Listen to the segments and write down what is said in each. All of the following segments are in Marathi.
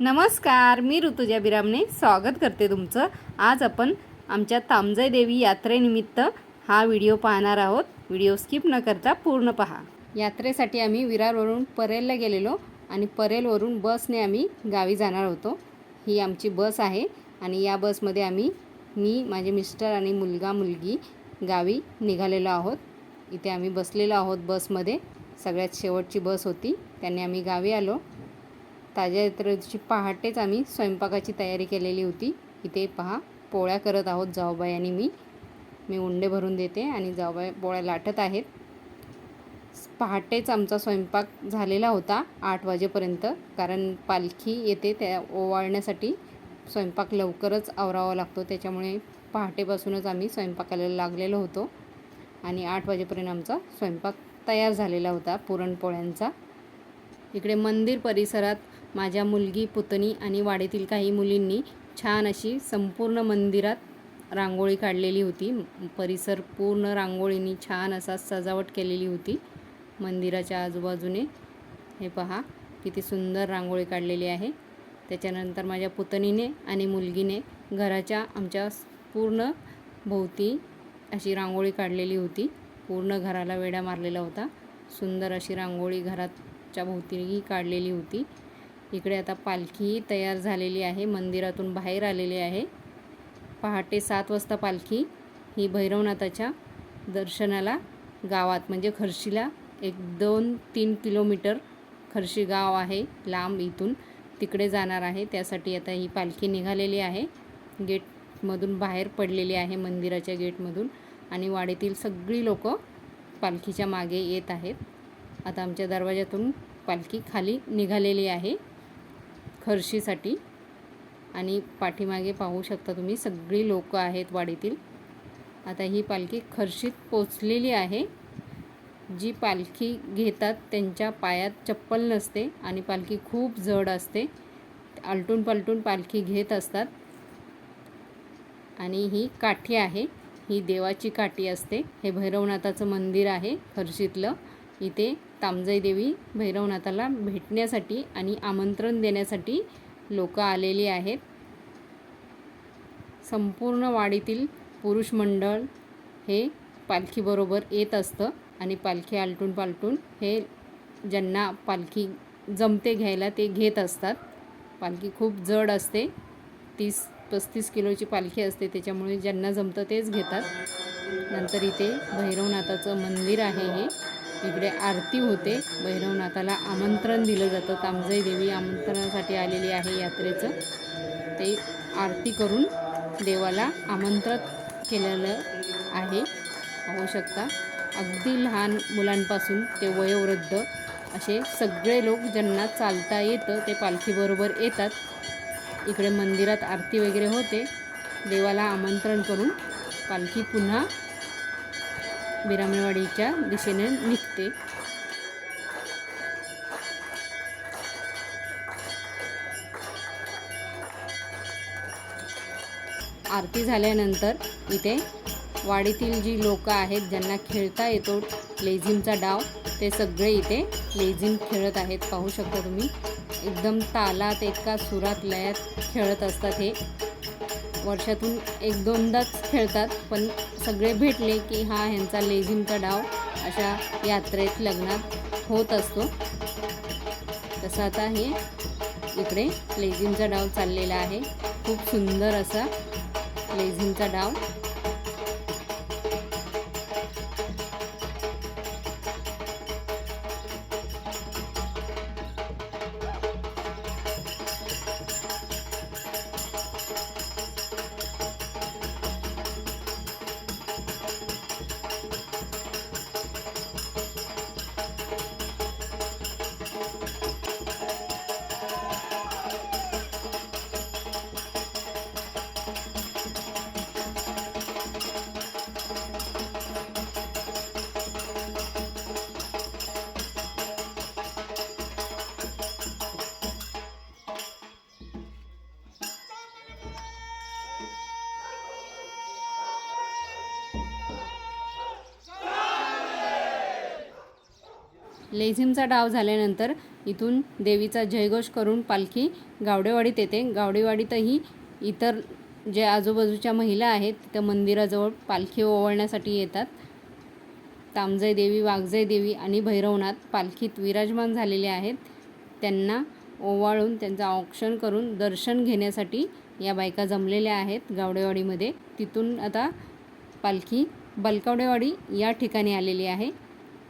नमस्कार मी ऋतुजा बिरामने स्वागत करते तुमचं. आज आपण आमच्या तामजय देवी यात्रेनिमित्त हा व्हिडिओ पाहणार आहोत. व्हिडिओ स्किप न करता पूर्ण पहा. यात्रेसाठी आम्ही विरारवरून परेलला गेलेलो आणि परेलवरून बसने आम्ही गावी जाणार होतो. ही आमची बस आहे आणि या बसमध्ये आम्ही मी माझे मिस्टर आणि मुलगा मुलगी गावी निघालेलो आहोत. इथे आम्ही बसलेलो आहोत बसमध्ये. सगळ्यात शेवटची बस होती. त्यांनी आम्ही गावी आलो. ताज्या यात्रेची पहाटेच आम्ही स्वयंपाकाची तयारी केलेली होती. इथे पहा पोळ्या करत आहोत जाऊबाई आणि मी. मी उंडे भरून देते आणि जाऊबाई पोळ्या लाटत आहेत. पहाटेच आमचा स्वयंपाक झालेला होता आठ वाजेपर्यंत. कारण पालखी येते त्या ओवाळण्यासाठी स्वयंपाक लवकरच आवरावा लागतो. त्याच्यामुळे पहाटेपासूनच आम्ही स्वयंपाकाला लागलेलो होतो. आणि आठ वाजेपर्यंत आमचा स्वयंपाक तयार झालेला होता पुरणपोळ्यांचा. इकडे मंदिर परिसरात माझ्या मुलगी पुतणी आणि वाडीतील काही मुलींनी छान अशी संपूर्ण मंदिरात रांगोळी काढलेली होती. परिसर पूर्ण रांगोळीनी छान असा सजावट केलेली होती. मंदिराच्या आजूबाजूने हे पहा किती सुंदर रांगोळी काढलेली आहे. त्याच्यानंतर माझ्या पुतणीने आणि मुलगीने घराच्या आमच्या पूर्ण भोवती अशी रांगोळी काढलेली होती. पूर्ण घराला वेढा मारलेला होता. सुंदर अशी रांगोळी घराच्या भोवतीही काढलेली होती. इकडे आता पालखी तयार झालेली आहे मंदिरातून बाहेर आलेली आहे. पहाटे सात वाजता पालखी ही भैरवनाथाच्या दर्शनाला गावात म्हणजे खर्शीला एक दोन तीन किलोमीटर खर्शी गाव आहे लांब इथून तिकडे जाणार आहे. त्यासाठी आता ही पालखी निघालेली आहे. गेटमधून बाहेर पडलेली आहे मंदिराच्या गेटमधून. आणि वाडीतील सगळी लोक पालखीच्या मागे येत आहेत. आता आमच्या दरवाजातून पालखी खाली निघालेली आहे. खर्शीसाठी. आणि पाठीमागे पाहू शकता तुम्ही सगळी लोकं आहेत वाडीतील. आता ही पालखी खर्शीत पोचलेली आहे. जी पालखी घेतात त्यांच्या पायात चप्पल नसते आणि पालखी खूप जड असते. आलटून पालटून पालखी घेत असतात. आणि ही काठी आहे. ही देवाची काठी असते. हे भैरवनाथाचं मंदिर आहे खर्शीतलं. इथे तामजाई देवी भैरवनाथाला भेटण्यासाठी आणि आमंत्रण देण्यासाठी लोक आलेली आहेत. संपूर्ण वाडीतील पुरुष मंडळ हे पालखीबरोबर येत असतं आणि पालखी आलटून पालटून हे ज्यांना पालखी जमते घ्यायला ते घेत असतात. पालखी खूप जड असते. तीस पस्तीस किलोची पालखी असते त्याच्यामुळे ज्यांना जमतं तेच घेतात. नंतर इथे भैरवनाथाचं मंदिर आहे हे. इकडे आरती होते. भैरवनाथाला आमंत्रण दिलं जातं. तामजाई देवी आमंत्रणासाठी आलेली आहे यात्रेचं. ते आरती करून देवाला आमंत्रित केलेलं आहे. पाहू शकता अगदी लहान मुलांपासून ते वयोवृद्ध असे सगळे लोक ज्यांना चालता येतं ते पालखीबरोबर येतात. इकडे मंदिरात आरती वगैरे होते. देवाला आमंत्रण करून पालखी पुन्हा बिरामेवाडीच्या दिशेने निघते. आरती झाल्यानंतर इथे वाडीतील जी लोक आहेत ज्यांना खेळता येतो लेझिमचा डाव ते सगळे इथे लेझिम खेळत आहेत. पाहू शकता तुम्ही एकदम तालात एका सुरात लयात खेळत असतात हे. वर्षातून एक दोनदाच खेळतात पण सगळे भेटले की हा ह्यांचा लेझिमचा डाव अशा यात्रेत लग्नात होत असतो. तसं आता हे इकडे लेझिमचा डाव चाललेला आहे. खूप सुंदर असा लेझिमचा डाव. लेझिमचा डाव झाल्यानंतर इथून देवीचा जयघोष करून पालखी गावडेवाडीत येते. गावडेवाडीतही इतर जे आजूबाजूच्या महिला आहेत तिथं मंदिराजवळ पालखी ओवाळण्यासाठी येतात. तामजाई देवी वाघजय देवी आणि भैरवनाथ पालखीत विराजमान झालेले आहेत. त्यांना ओवाळून त्यांचं औक्षण करून दर्शन घेण्यासाठी या बायका जमलेल्या आहेत गावडेवाडीमध्ये. तिथून आता पालखी बलकावडेवाडी या ठिकाणी आलेली आहे.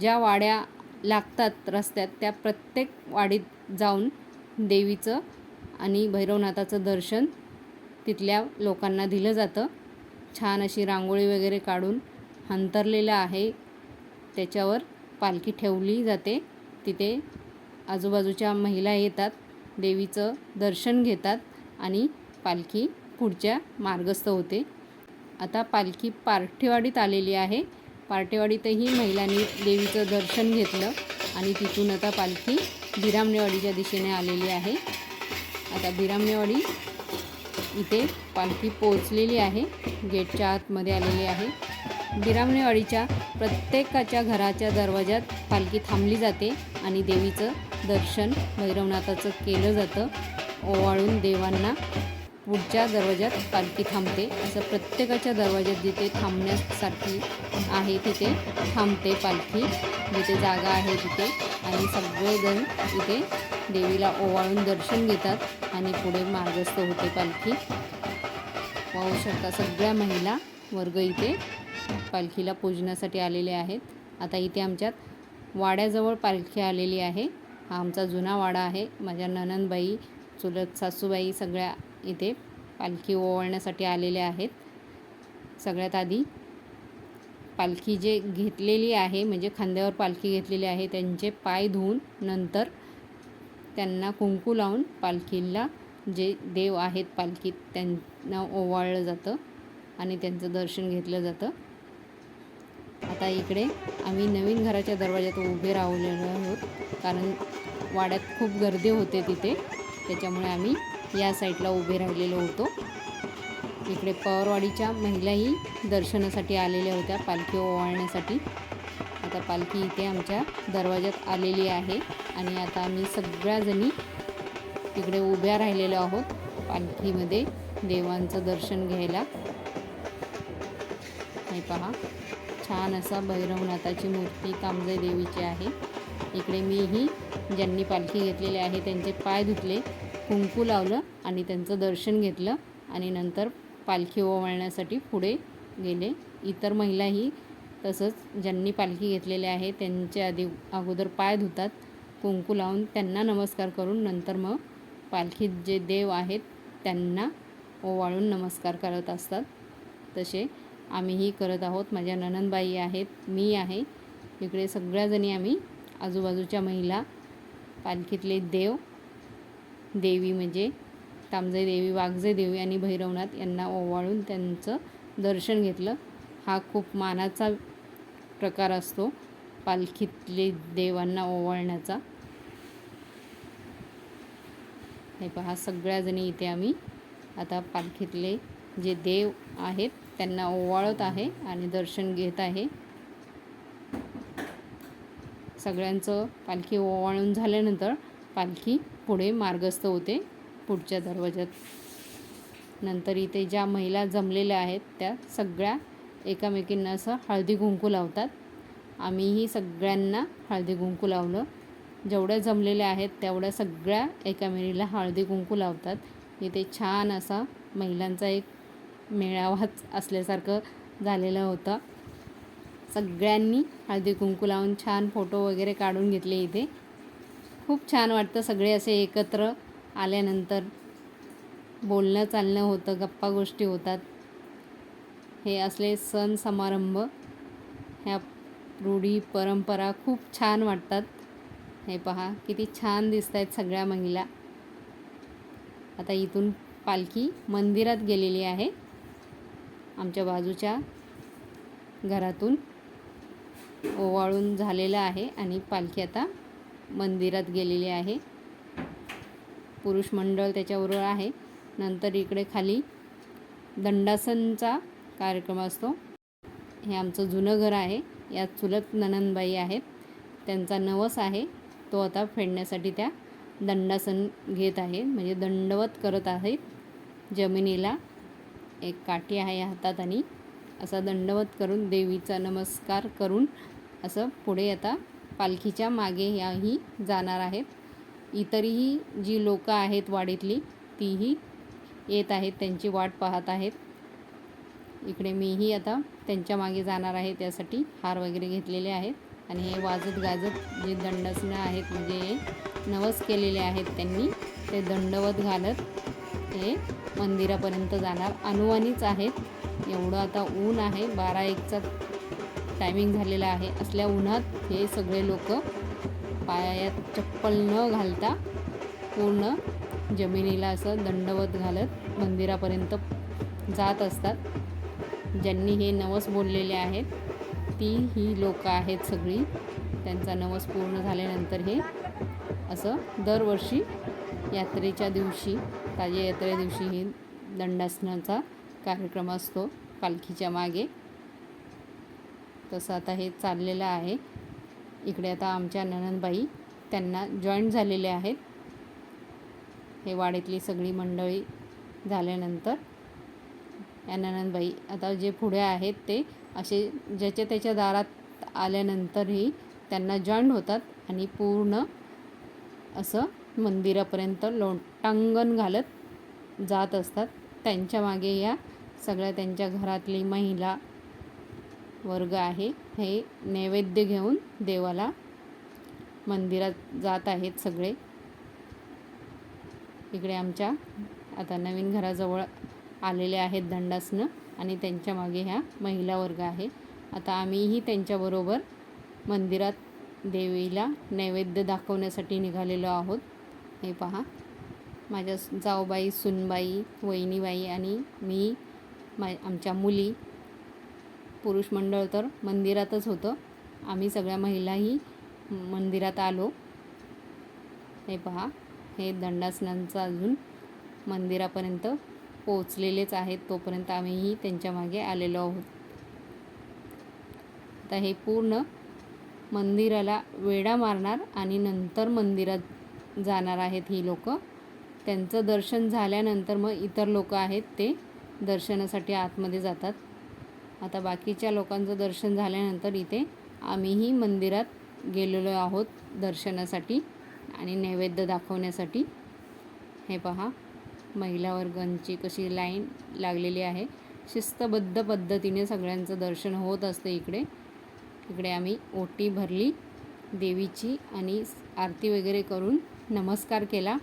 ज्या वाड्या लागतात रस्त्यात त्या प्रत्येक वाडीत जाऊन देवीचं आणि भैरवनाथाचं दर्शन तिथल्या लोकांना दिलं जातं. छान अशी रांगोळी वगैरे काढून अंतरलेलं आहे. त्याच्यावर पालखी ठेवली जाते. तिथे आजूबाजूच्या महिला येतात देवीचं दर्शन घेतात आणि पालखी पुढच्या मार्गस्थ होते. आता पालखी पार्ठेवाडीत आलेली आहे. पार्टेवाडीतही महिलांनी देवीचं दर्शन घेतलं आणि तिथून आता पालखी बिरामणेवाडीच्या दिशेने आलेली आहे. आता बिरामणेवाडी इथे पालखी पोचलेली आहे. गेटच्या आतमध्ये आलेली आहे. बिरामणेवाडीच्या प्रत्येकाच्या घराच्या दरवाज्यात पालखी थांबली जाते आणि देवीचं दर्शन भैरवनाथाचं केलं जातं. ओवाळून देवांना पुढच्या दरवाजात पालखी थांबते. असं प्रत्येकाच्या दरवाजात जिथे थांबण्यासाठी आहे तिथे थांबते पालखी. जिथे जागा आहे तिथे. आणि सगळेजण इथे देवीला ओवाळून दर्शन घेतात आणि पुढे मार्गस्थ होते पालखी. पाहू शकता सगळ्या महिला वर्ग इथे पालखीला पूजनासाठी आलेले आहेत. आता इथे आमच्यात वाड्याजवळ पालखी आलेली आहे. हा आमचा जुना वाडा आहे. माझ्या ननंदबाई चुलत सासूबाई सगळ्या इथे पालखी ओवाळण्यासाठी आलेले आहेत. सगळ्यात आधी पालखी जे घेतलेली आहे म्हणजे खांद्यावर पालखी घेतलेली आहे त्यांचे पाय धुवून नंतर त्यांना कुंकू लावून पालखीला जे देव आहेत पालखीत त्यांना ओवाळलं जातं आणि त्यांचं दर्शन घेतलं जातं. आता इकडे आम्ही नवीन घराच्या दरवाज्यात उभे राहलेलो आहोत कारण वाड्यात खूप गर्दी होते तिथे त्याच्यामुळे आम्ही या साईडला उभे राहिलेलो होतो. इकडे पवारवाडीच्या महिलाही दर्शनासाठी आलेल्या होत्या पालखी ओवाळण्यासाठी. आता पालखी इथे आमच्या दरवाज्यात आलेली आहे आणि आता आम्ही सगळ्याजणी इकडे उभ्या राहिलेलो आहोत पालखीमध्ये देवांचं दर्शन घ्यायला. हे पहा छान असा भैरवनाथाची मूर्ती कामजाई देवीची आहे. इकडे मीही ज्यांनी पालखी घेतलेली आहे त्यांचे पाय धुतले कुंकू लावलं आणि त्यांचं दर्शन घेतलं आणि नंतर पालखी ओवाळण्यासाठी पुढे गेले. इतर महिलाही तसंच ज्यांनी पालखी घेतलेली आहे त्यांच्या आधी अगोदर पाय धुतात कुंकू लावून त्यांना नमस्कार करून नंतर मग पालखीत जे देव आहेत त्यांना ओवाळून नमस्कार करत असतात. तसे आम्हीही करत आहोत. माझ्या ननंदबाई आहेत मी आहे. इकडे सगळ्याजणी आम्ही आजूबाजूच्या महिला पालखीतले देव देवी म्हणजे तामजाई देवी वाघजाई देवी आणि भैरवनाथ यांना ओवाळून त्यांचं दर्शन घेतलं. हा खूप मानाचा प्रकार असतो पालखीतले देवांना ओवाळण्याचा. हे पहा सगळ्याजणी इथे आम्ही आता पालखीतले जे देव आहेत त्यांना ओवाळत आहे आणि दर्शन घेत आहे. सगळ्यांचं पालखी ओवाळून झाल्यानंतर पालखी पुढे मार्गस्थ होते पुढच्या दरवाज्यात. नंतर इथे ज्या महिला जमलेल्या आहेत त्या सगळ्या एकामेकींना असं हळदी कुंकू लावतात. आम्हीही सगळ्यांना हळदी कुंकू लावलं. जेवढ्या जमलेल्या आहेत तेवढ्या सगळ्या एकामेकीला हळदी कुंकू लावतात. इथे छान असा महिलांचा एक मेळावाच असल्यासारखं झालेलं होतं. सगळ्यांनी हळदी कुंकू लावून छान फोटो वगैरे काढून घेतले इथे. खूप छान वाटतं सगळे असे एकत्र आल्यानंतर. बोलणं चालणं होतं गप्पा गोष्टी होतात. हे असले सण समारंभ. ह्या रूढी परंपरा खूप छान वाटतात. हे पहा किती छान दिसत आहेत सगळ्या महिला. आता इथून पालखी मंदिरात गेलेली आहे. आमच्या बाजूच्या घरातून. ओवाळून झालेलं आहे आणि पालखी आता मंदिरात गेलेली आहे. पुरुष मंडळ त्याच्याबरोबर आहे. नंतर इकडे खाली दंडासनचा कार्यक्रम असतो. हे आमचं जुनं घर आहे. यात चुलत ननंदबाई आहेत. त्यांचा नवस आहे. तो आता फेडण्यासाठी त्या दंडासन घेत आहे. म्हणजे दंडवत करत आहेत. जमिनीला एक काठी आहे हातात आणि असा दंडवत करून देवीचा नमस्कार करून असं पुढे आता पालखीच्या मागे याही जाणार आहेत. इतरही जी लोकं आहेत वाडीतली तीही येत आहेत त्यांची वाट पाहत आहेत. इकडे मीही आता त्यांच्या मागे जाणार आहे त्यासाठी हार वगैरे घेतलेले आहेत. आणि हे वाजत गाजत जे दंडसनं आहेत म्हणजे नवस केलेले आहेत त्यांनी ते दंडवत घालत हे मंदिरापर्यंत जाणार. अनुवानीच आहेत. एवढं आता ऊन आहे बारा एकचा टायमिंग झालेला आहे. असल्या उन्हात हे सगळे लोक पायात चप्पल न घालता पूर्ण जमिनीला असं दंडवत घालत मंदिरापर्यंत जात असतात. ज्यांनी हे नवस बोललेले आहेत ती ही लोकं आहेत सगळी. त्यांचा नवस पूर्ण झाल्यानंतर हे असं दरवर्षी यात्रेच्या दिवशी ताजे यात्रे दिवशी हे दंडासनाचा कार्यक्रम असतो पालखीच्या मागे. तसं आता हे चाललेलं आहे. इकडे आता आमच्या ननंदबाई त्यांना जॉईंट झालेले आहेत. हे वाडीतली सगळी मंडळी झाल्यानंतर या ननंदबाई आता जे पुढे आहेत ते असे ज्याच्या त्याच्या दारात आल्यानंतरही त्यांना जॉईंट होतात आणि पूर्ण असं मंदिरापर्यंत लोटांगण घालत जात असतात. त्यांच्या मागे या सगळ्या त्यांच्या घरातली महिला वर्ग आहे. हे नैवेद्य घेऊन देवाला मंदिरात जात आहेत सगळे. इकडे आमच्या आता नवीन घराजवळ आलेले आहेत दंडासनं आणि त्यांच्या मागे ह्या महिला वर्ग आहे. आता आम्हीही त्यांच्याबरोबर मंदिरात देवीला नैवेद्य दाखवण्यासाठी निघालेलो आहोत. हे पहा. माझ्या जाऊबाई सुनबाई वहिनीबाई आणि मी मा आमच्या मुली पुरुष मंडळ तर मंदिरातच होतं. आम्ही सगळ्या महिलाही मंदिरात आलो. हे पहा हे दंडासनांचं अजून मंदिरापर्यंत पोचलेलेच आहेत. तोपर्यंत आम्हीही त्यांच्या मागे आलेलो आहोत. आता हे पूर्ण मंदिराला वेढा मारणार आणि नंतर मंदिरात जाणार आहेत ही लोक. त्यांचं दर्शन झाल्यानंतर मग इतर लोक आहेत ते दर्शनासाठी आतमध्ये जातात. आता बाकीच्या लोकांचं दर्शन झाल्यानंतर इथे आम्हीही मंदिरात गेलेलो आहोत दर्शनासाठी आणि नैवेद्य दाखवण्यासाठी. हे पहा महिला वर्गांची कशी लाईन लागलेली आहे. शिस्तबद्ध पद्धतीने सगळ्यांचं दर्शन होत असतं इकडे. इकडे आम्ही ओटी भरली देवीची आणि आरती वगैरे करून नमस्कार केला.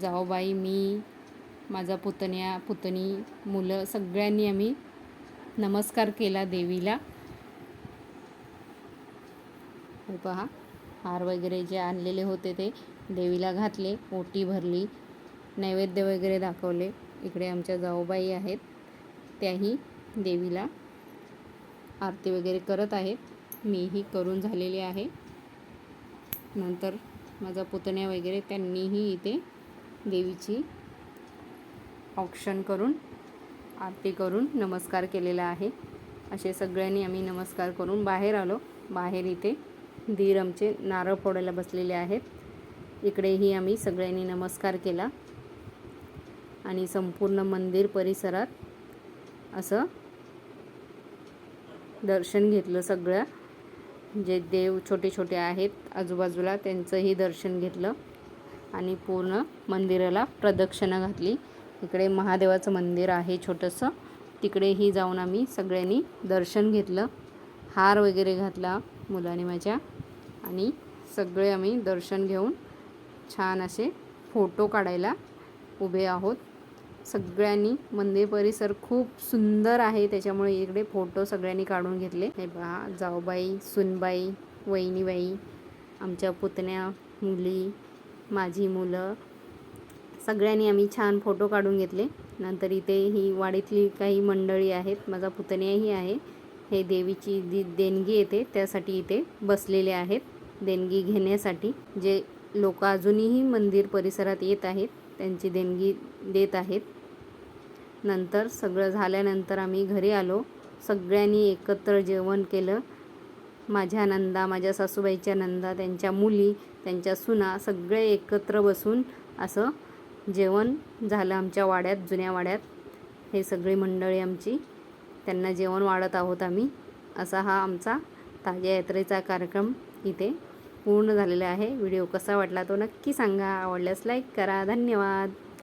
जाऊबाई मी माझा पुतण्या पुतणी मुलं सगळ्यांनी आम्ही नमस्कार केला देवीला. हे पहा हार वगैरे जे आणलेले होते ते देवीला घातले ओटी भरली नैवेद्य वगैरे दाखवले. इकडे आमच्या जाऊबाई आहेत त्याही देवीला आरती वगैरे करत आहेत. मीही करून झालेली आहे. नंतर माझा पुतण्या वगैरे त्यांनीही इथे देवीची औक्षण करून आरती करून नमस्कार केलेला आहे. असे सगळ्यांनी आम्ही नमस्कार करून बाहेर आलो. बाहेर इथे धीर आमचे नारळ फोडायला बसलेले आहेत. इकडेही आम्ही सगळ्यांनी नमस्कार केला. आणि संपूर्ण मंदिर परिसरात असं दर्शन घेतलं सगळं. जे देव छोटे छोटे आहेत आजूबाजूला त्यांचंही दर्शन घेतलं. आणि पूर्ण मंदिराला प्रदक्षिणा घातली. इकडे महादेवाचं मंदिर आहे छोटंसं. तिकडेही जाऊन आम्ही सगळ्यांनी दर्शन घेतलं. हार वगैरे घातला मुलाने माझ्या. आणि सगळे आम्ही दर्शन घेऊन छान असे फोटो काढायला उभे आहोत. सगळ्यांनी मंदिर परिसर खूप सुंदर आहे त्याच्यामुळे इकडे फोटो सगळ्यांनी काढून घेतले. हे बा जाऊबाई सुनबाई वहिनीबाई आमच्या पुतण्या मुली माझी मुलं सगळ्यांनी आम्ही छान फोटो काढून घेतले. नंतर इथे ही वाडीतली काही मंडळी आहेत. माझा पुतण्याही आहे. हे देवीची जी देणगी येते. त्यासाठी इथे बसलेले आहेत. देणगी घेण्यासाठी जे लोक अजूनही मंदिर परिसरात येत आहेत त्यांची देणगी देत आहेत. नंतर सगळं झाल्यानंतर आम्ही घरी आलो. सगळ्यांनी एकत्र जेवण केलं. माझ्या नंदा माझ्या सासूबाईच्या नंदा त्यांच्या मुली त्यांच्या सुना सगळे एकत्र बसून असं जेवण झालं आमच्या वाड्यात जुन्या वाड्यात. हे सगळी मंडळी आमची त्यांना जेवण वाढत आहोत आम्ही. असा हा आमचा ताज्या यात्रेचा कार्यक्रम इथे पूर्ण झालेला आहे. व्हिडिओ कसा वाटला तो नक्की सांगा. आवडल्यास लाईक करा. धन्यवाद.